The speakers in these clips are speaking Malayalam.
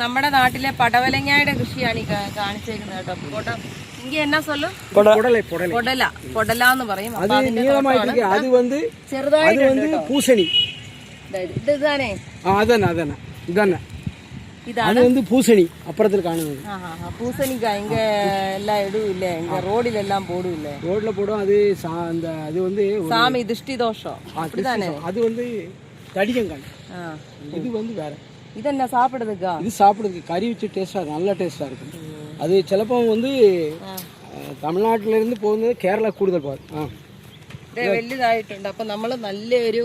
നമ്മുടെ നാട്ടിലെ പടവലങ്ങയുടെ കൃഷിയാണ് ഈ കാ- കാണിച്ചേക്കുന്നത് കേട്ടോ കോട്ട ഇങ്ങ എന്നാ സൊല്ലും புடலை புடலை പൊടല പൊടല എന്ന് പറയും അപ്പൊ அது അതിന്റെ நீளமாயிட்டு തോട്ടമാണ്. இருக்கு அது வந்து அது ചെറുതായിട്ടുണ്ട് வந்து കേട്ടോ பூசணி ദേ ഇത് ഇത് ഇതാണേ ஆ அதானே அதானே இதானே ഇതാണ് அது வந்து பூசணி அப்புறத்தில் காணுது ആ ഹാ ഹാ പൂസണിക്ക ഇങ്ങ എല്ലാം ഇടുവില്ലേ ഇങ്ങ റോഡിലെല്ലാം പോടുവില്ലേ ரோட்ல போடும் அது சா- அந்த அது வந்து ஒரு- சாமி திருஷ்டி தோஷம் ஆ, கிறிஸ்து அது வந்து தடிக்கங்காய் ஆ. இது வந்து வேற இது என்ன சாப்பிடுறதுக்கா இது சாப்பிடுறதுக்கு கறி வச்சு டேஸ்டா நல்ல டேஸ்டா இருக்கும் அது சிலப்போ வந்து அஹ், தமிழ்நாட்டுல இருந்து പോകുന്നത് കേരള കൂടുതൽ പോകും ആ ഇത് വലുതായിട്ടുണ്ട് അപ്പൊ നമ്മൾ നല്ലൊരു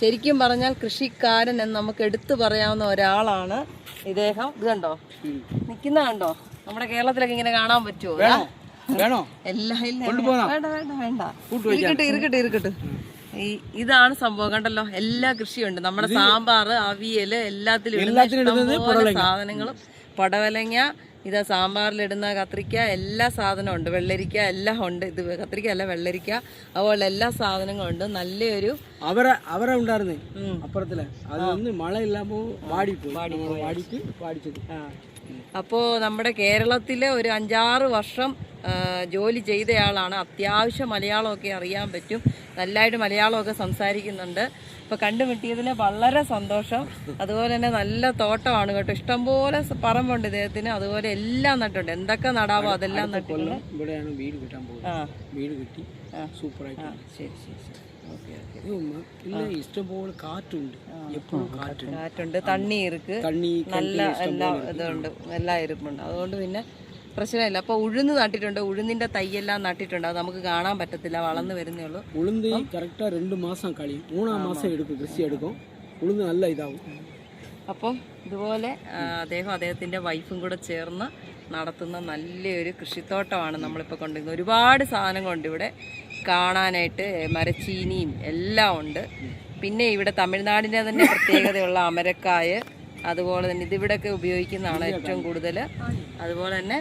ശരിക്കും പറഞ്ഞാൽ കൃഷിക്കാരൻ എന്ന് നമുക്ക് എടുത്തു പറയാവുന്ന ഒരാളാണ് ഇദ്ദേഹം ഇത് കണ്ടോ നിക്കുന്ന കണ്ടോ നമ്മുടെ കേരളത്തിലൊക്കെ ഇങ്ങനെ കാണാൻ പറ്റുമോ ദാ. വേണോ എല്ലാം ഇല്ല വേണ്ട വേണ്ട വേണ്ട ഇരിക്കട്ടെ ഇരിക്കട്ടെ ഇരിക്കട്ടെ ഇതാണ് സംഭവം. കണ്ടല്ലോ? എല്ലാ കൃഷിയുണ്ട്. നമ്മുടെ സാമ്പാർ അവിയൽ എല്ലാത്തിലും ഇടുന്ന സാധനങ്ങളും. പടവലങ്ങ ഇതാ സാമ്പാറിലിടുന്ന കത്രിക്ക എല്ലാ സാധനവും ഉണ്ട്. വെള്ളരിക്ക എല്ലാം ഉണ്ട്. ഇത് കത്രിക്ക അല്ല വെള്ളരിക്ക. അതുപോലെ എല്ലാ സാധനങ്ങളും ഉണ്ട്. നല്ലൊരു അവരെ അവരെ ഉണ്ടായിരുന്നു? അപ്പുറത്തിൽ. അത് മഴ ഇല്ലാമോ വാടിപ്പോയി. വാടിച്ചത്. അപ്പോൾ നമ്മുടെ കേരളത്തിലെ ഒരു അഞ്ചാറ് വർഷം ജോലി ചെയ്തയാളാണ്. അത്യാവശ്യം മലയാളമൊക്കെ അറിയാൻ പറ്റും. നല്ലതായിട്ട് മലയാളമൊക്കെ സംസാരിക്കുന്നുണ്ട്. അപ്പോൾ കണ്ടുമുട്ടിയതിൽ വളരെ സന്തോഷം. അതുപോലെ തന്നെ നല്ല തോട്ടമാണ് കേട്ടോ. ഇഷ്ടംപോലെ പറമ്പുണ്ട് ഇദ്ദേഹത്തിന്. അതുപോലെ എല്ലാം നട്ടുണ്ട് എന്തൊക്കെ നടാവോ അതെല്ലാം നട്ടിട്ടുണ്ട്. ഇവിടെയാണ് വീട് കിട്ടാൻ പോകുന്നത്. ആ. വീട് കിട്ടി. സൂപ്പറായിട്ട് ശരി ശരി ശരി. മ- ഇല്ല ഇഷ്ടംപോലെ കാറ്റുണ്ട്. തണ്ണി നല്ല എല്ലാം ഇതുണ്ട്. എല്ലാ ഇരിപ്പുണ്ട്. അതുകൊണ്ട് പിന്നെ പ്രശ്നമില്ല. അപ്പോൾ ഉഴുന്ന് നട്ടിട്ടുണ്ട്. ഉഴുന്നിന്റെ തൈയെല്ലാം നട്ടിട്ടുണ്ട്. അത് നമുക്ക് കാണാൻ പറ്റത്തില്ല. വളർന്നു വരുന്നേ ഉള്ളൂ. ഉളുന്ത് കറക്റ്റാ രണ്ട് മാസം കളി മൂന്നാം മാസം എടുക്കും. കൃഷി എടുക്കും. ഉളുന്ന് നല്ല ഇതാവും. അപ്പോൾ ഇതുപോലെ ആ, അദ്ദേഹം അദ്ദേഹത്തിന്റെ വൈഫും കൂടെ ചേർന്ന് നടത്തുന്ന നല്ലൊരു കൃഷിത്തോട്ടമാണ് നമ്മളിപ്പോൾ കൊണ്ടുവരുന്നത് ഒരുപാട് സാധനം ഇവിടെ. കാണാനായിട്ട് മരച്ചീനിയും എല്ലാം ഉണ്ട്. പിന്നെ ഇവിടെ തമിഴ്നാടിന്റെ തന്നെ പ്രത്യേകതയുള്ള അമരക്കായ് അതുപോലെ തന്നെ ഇതിവിടെയൊക്കെ ഉപയോഗിക്കുന്നതാണ് ഏറ്റവും കൂടുതൽ. അതുപോലെ തന്നെ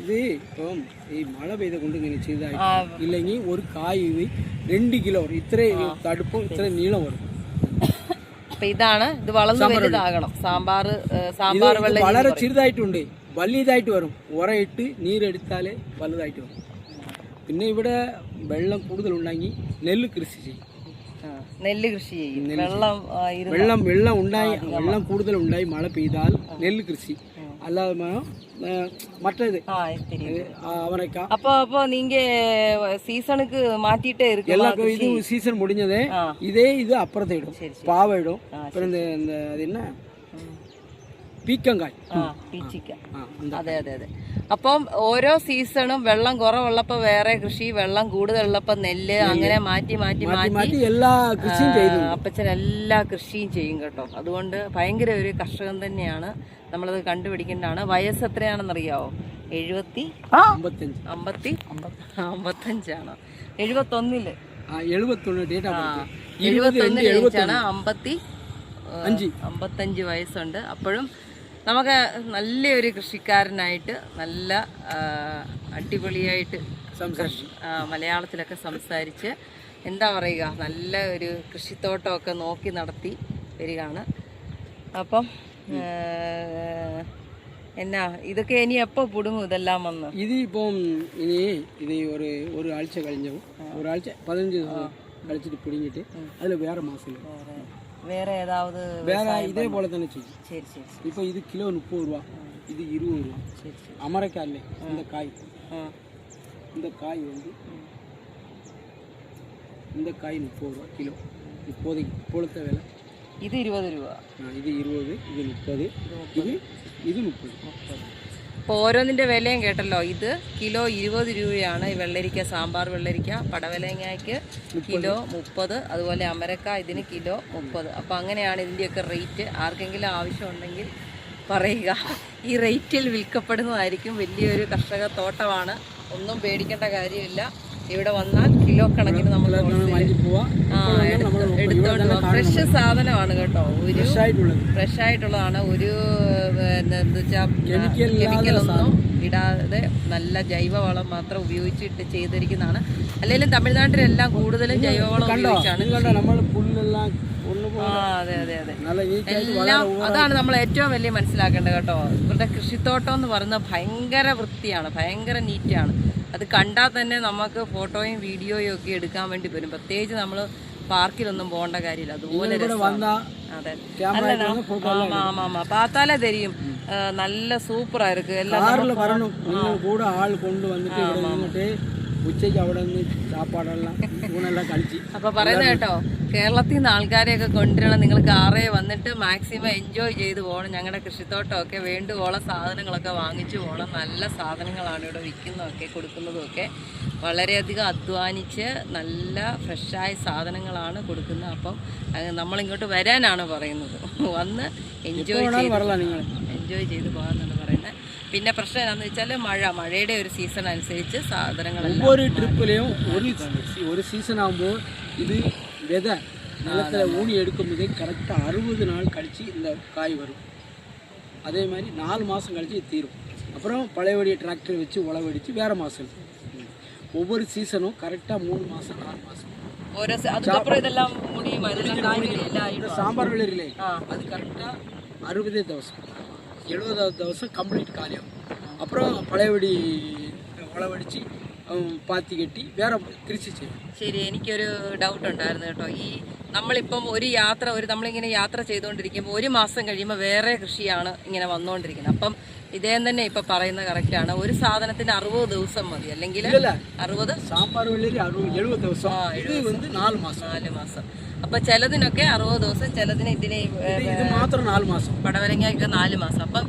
ഇത് ഇപ്പം ഈ മഴ പെയ്ത കൊണ്ട് ഇങ്ങനെ ചെയ്താൽ ഇല്ലെങ്കിൽ ഒരു കായ് ഇത് രണ്ട് കിലോ ഇത്രയും ഇത്ര തടുപ്പും ഇത്ര നീളം വരും. അപ്പൊ ഇതാണ് ഇത് വളർന്ന് വലുതാകണം. സാമ്പാർ സാമ്പാർ വെള്ളം വളരെ ചെറുതായിട്ടുണ്ട്. വലിയതായിട്ട് വരും. ഉറയിട്ട് നീരെടുത്താലേ വലുതായിട്ട് വരും. പിന്നെ ഇവിടെ വെള്ളം കൂടുതലുണ്ടെങ്കിൽ നെല്ല് കൃഷി ചെയ്യും ആ, നെല്ല് കൃഷി ചെയ്യും വെള്ളം ആ, ഇരുന്ന് വെള്ളം വെള്ളം ഉണ്ടായി വെള്ളം കൂടുതൽ ഉണ്ടായി മഴ പെയ്താൽ നെല്ല് കൃഷി അല്ലാതെ മ- ഏ, മറ്റേത് ആ தெரியும் ആ, അവരക്ക அப்போ அப்போ நீங்க சீசனுக்கு மாத்திட்டே இருக்கு எல்லா இது சீசன் முடிஞ்சதே ஆ. இதே இது அப்புறத்தை இடும் பாவை இடும் அப்புறம் இந்த இந்த அது என்ன പീക്കങ്കായ്. ആ പീച്ചിക്ക. അതെ അതെ അതെ. അപ്പം ഓരോ സീസണും വെള്ളം കുറവുള്ളപ്പോ വേറെ കൃഷി വെള്ളം കൂടുതലുള്ളപ്പോ നെല്ല് അങ്ങനെ മാറ്റി മാറ്റി മാറ്റി എല്ലാ കൃഷിയും ചെയ്യും അപ്പച്ചൻ എല്ലാ കൃഷിയും ചെയ്യും കേട്ടോ. അതുകൊണ്ട് ഭയങ്കര ഒരു കർഷകൻ തന്നെയാണ്. നമ്മളത് കണ്ടുപിടിക്കേണ്ടതാണ്. വയസ്സ് എത്രയാണെന്നറിയാവോ? എഴുപത്തി അമ്പത്തി അമ്പത്തഞ്ചാണ്? എഴുപത്തൊന്നിൽ. എഴുപത്തൊന്ന് എഴുപത്തി ജനിച്ചാണ് അമ്പത്തി അഞ്ച്. അമ്പത്തഞ്ച് വയസ്സുണ്ട്. അപ്പോഴും നമുക്ക് നല്ലൊരു കൃഷിക്കാരനായിട്ട് നല്ല അടിപൊളിയായിട്ട് മലയാളത്തിലൊക്കെ സംസാരിച്ച് എന്താ പറയുക നല്ല ഒരു കൃഷിത്തോട്ടമൊക്കെ നോക്കി നടത്തി വരികയാണ്. അപ്പം എന്നാ ഇതൊക്കെ ഇനി എപ്പോൾ പുടുങ്ങും ഇതെല്ലാം വന്ന്? ഇതിപ്പം ഇപ്പം ഇനി ഇത് ഒരു ഒരു ആഴ്ച കഴിഞ്ഞു. ഒരാഴ്ച പതിനഞ്ച് ദിവസം കളിച്ചിട്ട് പിടിങ്ങിട്ട് അതിൽ വേറെ മാസം வேற ஏதாவது வேற இதே போல தானே செய்யும். சரி சரி இப்போ இது கிலோ முப்பது ரூபா இது இருபது ரூபா. சரி சரி. அமரைக்காய் இல்லை இந்த காய். இந்த காய் வந்து இந்த காய் முப்பது ரூபா கிலோ. இப்போதைக்கு இப்பொழுத்த விலை. இது இருபது ரூபா. இது இருபது இது முப்பது. இது இது முப்பது. முப்பது. അപ്പോൾ ഓരോന്നിന്റെ വിലയും കേട്ടല്ലോ. ഇത് കിലോ ഇരുപത് രൂപയാണ് ഈ വെള്ളരിക്ക സാമ്പാർ വെള്ളരിക്ക. പടവലങ്ങയ്ക്ക് കിലോ മുപ്പത്. അതുപോലെ അമരക്ക ഇതിന് കിലോ മുപ്പത്. അപ്പോൾ അങ്ങനെയാണ് ഇതിന്റെയൊക്കെ റേറ്റ്. ആർക്കെങ്കിലും ആവശ്യമുണ്ടെങ്കിൽ പറയുക. ഈ റേറ്റിൽ വിൽക്കപ്പെടുന്നതായിരിക്കും വലിയൊരു കർഷക തോട്ടമാണ്. ഒന്നും പേടിക്കേണ്ട കാര്യമില്ല. ഇവിടെ വന്നാൽ കിലോ കണക്കിന് നമ്മൾ എടുത്തോണ്ട് ഫ്രഷ് സാധനമാണ് കേട്ടോ. ഒരു ഫ്രഷ് ആയിട്ടുള്ളതാണ്. ഒരു കെമിക്കലൊന്നും ഇടാതെ നല്ല ജൈവവളം മാത്രം ഉപയോഗിച്ചിട്ട് ചെയ്തിരിക്കുന്നതാണ്. അല്ലെങ്കിലും തമിഴ്നാട്ടിലെല്ലാം കൂടുതലും ജൈവവളം ഉപയോഗിച്ചാണ്. അതെ അതെ അതെ. അതാണ് നമ്മൾ ഏറ്റവും വലിയ മനസ്സിലാക്കേണ്ടത് കേട്ടോ. ഇവരുടെ കൃഷിത്തോട്ടം എന്ന് പറയുന്നത് ഭയങ്കര വൃത്തിയാണ്. ഭയങ്കര നീറ്റാണ് അത് കണ്ടാൽ തന്നെ നമുക്ക് ഫോട്ടോയും വീഡിയോയും ഒക്കെ എടുക്കാൻ വേണ്ടി വരും. പ്രത്യേകിച്ച് നമ്മൾ പാർക്കിലൊന്നും പോകേണ്ട കാര്യമില്ല. അതുപോലെ അതെ. ആ ആമാ പാത്താല നല്ല സൂപ്പർ ആയിരിക്കും എല്ലാം ഉച്ചയ്ക്ക് അവിടെ നിന്ന് സാപ്പാടെല്ലാം ഊണെല്ലാം അപ്പൊ പറയുന്ന കേട്ടോ കേരളത്തിൽ നിന്ന് ആൾക്കാരെയൊക്കെ കൊണ്ടുവരണം. നിങ്ങൾ കാറേ വന്നിട്ട് മാക്സിമം എൻജോയ് ചെയ്ത് പോകണം. ഞങ്ങളുടെ കൃഷിത്തോട്ടമൊക്കെ വേണ്ടുവോളം സാധനങ്ങളൊക്കെ വാങ്ങിച്ചു പോകണം. നല്ല സാധനങ്ങളാണ് ഇവിടെ വിൽക്കുന്നതൊക്കെ കൊടുക്കുന്നതുമൊക്കെ വളരെയധികം അധ്വാനിച്ച് നല്ല ഫ്രഷായ സാധനങ്ങളാണ് കൊടുക്കുന്നത്. അപ്പം നമ്മളിങ്ങോട്ട് വരാനാണ് പറയുന്നത്. വന്ന് എൻജോയ് എൻജോയ് ചെയ്ത് പോകാമെന്നാണ് പറയുന്നത്. പിന്നെ പ്രശ്നം എന്താണെന്ന് വെച്ചാൽ മഴ മഴയുടെ ഒരു സീസൺ അനുസരിച്ച് സാധനങ്ങളെല്ലാം ഒരു ട്രിപ്പിലെയും ഒരു ഒരു സീസൺ ആകുമ്പോൾ ഇത് விதை நிலத்தில் ஊனி எடுக்கும் போதே கரெக்டாக அறுபது நாள் கழித்து இந்த காய் வரும். அதே மாதிரி நாலு மாதம் கழித்து தீரும். அப்புறம் பழையபடிய டிராக்டர் வச்சு உழவடித்து வேறு மாதம் ஒவ்வொரு சீசனும் கரெக்டாக மூணு மாதம் நாலு மாதம் சாம்பார் விளையிலே அது கரெக்டாக அறுபதே தவசம். எழுபதாவது தவசம் கம்ப்ளீட் காலியாகும். அப்புறம் பழையபடி உழவடித்து പാത്തി കെട്ടി വേറെ കൃഷി ചെയ്യും. ശരി എനിക്കൊരു ഡൗട്ട് ഉണ്ടായിരുന്നു കേട്ടോ. ഈ നമ്മളിപ്പം ഒരു യാത്ര ഒരു നമ്മളിങ്ങനെ യാത്ര ചെയ്തുകൊണ്ടിരിക്കുമ്പോൾ ഒരു മാസം കഴിയുമ്പോൾ വേറെ കൃഷിയാണ് ഇങ്ങനെ വന്നുകൊണ്ടിരിക്കുന്നത് അപ്പം ഇദ്ദേഹം തന്നെ ഇപ്പൊ പറയുന്നത് കറക്റ്റാണ് ആണ്. ഒരു സാധനത്തിന് അറുപത് ദിവസം മതി. അല്ലെങ്കിൽ അറുപത്? സാമ്പാർ എഴുപത് ദിവസം. നാല് മാസം. നാല് മാസം. അപ്പൊ ചിലതിനൊക്കെ അറുപത് ദിവസം ചിലതിന് ഇതിനെ മാത്രം നാല് മാസം. പടവരങ്ങയ്ക്ക് നാല് മാസം. അപ്പം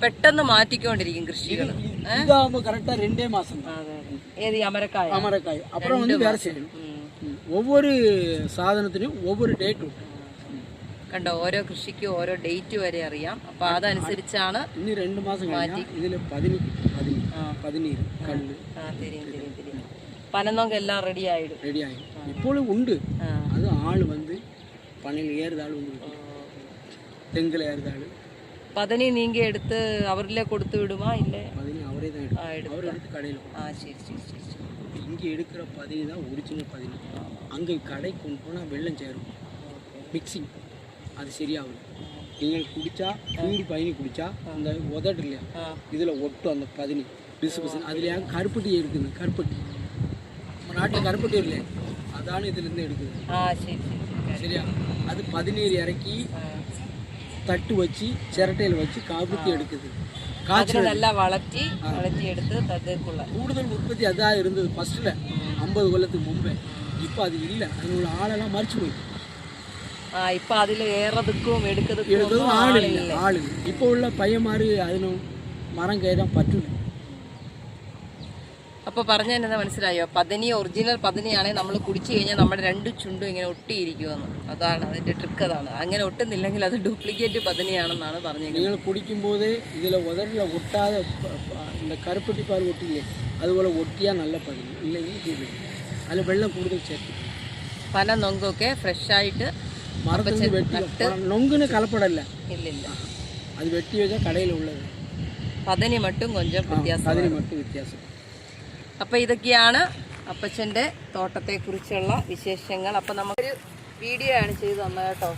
പെട്ടെന്ന് മാറ്റിക്കൊണ്ടിരിക്കും കൃഷികൾ இதாகும் கரெக்டா ரெண்டே மாசம் தான் അതെ ഏത് ഈ അമരക്കായ அமரக்காய் அப்புறம் வந்து வேற செய்யணும் ம். ஒவ்வொரு சாதனத்திலையும் ஒவ்வொரு டேட் உண்டு കണ്ടോ ഓരോ കൃഷിക്കും ഓരോ ഡേറ്റ് വരെ അറിയാം അപ്പൊ അതനുസരിച്ചാണ് இன்னும் ரெண்டு மாசம் കഴിഞ്ഞാൽ ഇതിൽ പതിനി പതിനി പതിനീര് കല്ല് ആ തിരിയും തിരിയും തിരിയും പനന്നൊക്കെ എല്ലാം റെഡി ആയിടും ரெடியாகும் இப்போலும் உண்டு ആ. அது ஆள் வந்து பனையில் ஏறுத ஆள் வந்து பதனி நீங்கள் எடுத்து அவர்களே கொடுத்து விடுமா? இல்லை. அவரே தான் அவர் எடுத்து கடையில் ஆ சரி சரி சரி சரி. இங்கே எடுக்கிற பதனி தான் ஒரிஜினல் பதனி. அங்கே கடை கொண்டு போனால் வெள்ளம் சேரும். மிக்சிங் அது சரியாகும் நீங்கள் குடிச்சா பியூர் பதனி குடிச்சா அந்த உதடு இல்லையா? இதில் ஒட்டும் அந்த பதனி. பிசு பிசுன்னு. அதுலையா? கருப்பட்டி இருக்குது கருப்பட்டி. நம்ம நாட்டில் கருப்பட்டி இல்லையா? அதான இதுலேருந்து எடுக்குது. சரியா? அது பதினேழு இறக்கி தட்டு வச்சு சிரட்டையில் வச்சு காப்பித்தி எடுக்குது. காய்ச்சல். நல்லா வளர்த்தி வளர்த்தி எடுத்து தட்டுக்குள்ள. கூடுதல் உற்பத்தி அதான் இருந்தது. ஃபர்ஸ்ட்டில் ஐம்பது கொல்லத்துக்கு முன்பே. இப்போ அது இல்லை. அதனோட ஆளெல்லாம் மறிச்சு போய் இப்போ அதில் ஏறதுக்கும் எடுக்கிறதுக்கும் ஆள் இல்லை. ஆள் இப்போ உள்ள பையன் மாதிரி அதில் மரம் கை தான் பற்றுல. അപ്പൊ പറഞ്ഞ എന്താ മനസ്സിലായോ പതിനി ഒറിജിനൽ പതിനിയാണെങ്കിൽ നമ്മൾ കുടിച്ചു കഴിഞ്ഞാൽ നമ്മുടെ രണ്ട് ചുണ്ടും ഇങ്ങനെ ഒട്ടിയിരിക്കുമെന്ന് അതാണ് അതിന്റെ ട്രിക്ക് അതാണ് അങ്ങനെ ഒട്ടുന്നില്ലെങ്കിൽ അത് ഡ്യൂപ്ലിക്കേറ്റ് പതിനിയാണെന്നാണ് പറഞ്ഞത് நீங்கள் குடிக்கும்போதே இதில் உதறில் ஒட்டாத ப- ப- இந்த கருப்பட்டி பால் ஒட்டிலே அதுபோல் ஒட்டியாக நல்ல பதிவு இல்லைங்க இது அதில் வெள்ளம் கூடுதல் சேர்த்து പന നൊങ്കൊക്കെ ഫ്രഷ് ആയിട്ട് மரத்துலேருந்து வெட்டி நொங்குன்னு கலப்படல ഇല്ലില്ല அது வெட்டி வச்சா கடையில் உள்ளது പതിനി മട്ടും കൊഞ്ചം വ്യത്യാസം பதினி மட்டும் வித்தியாசம் അപ്പൊ ഇതൊക്കെയാണ് അപ്പച്ചന്റെ തോട്ടത്തെ കുറിച്ചുള്ള വിശേഷങ്ങൾ. അപ്പൊ നമുക്കൊരു വീഡിയോ ആണ് ചെയ്തു തന്നത് കേട്ടോ.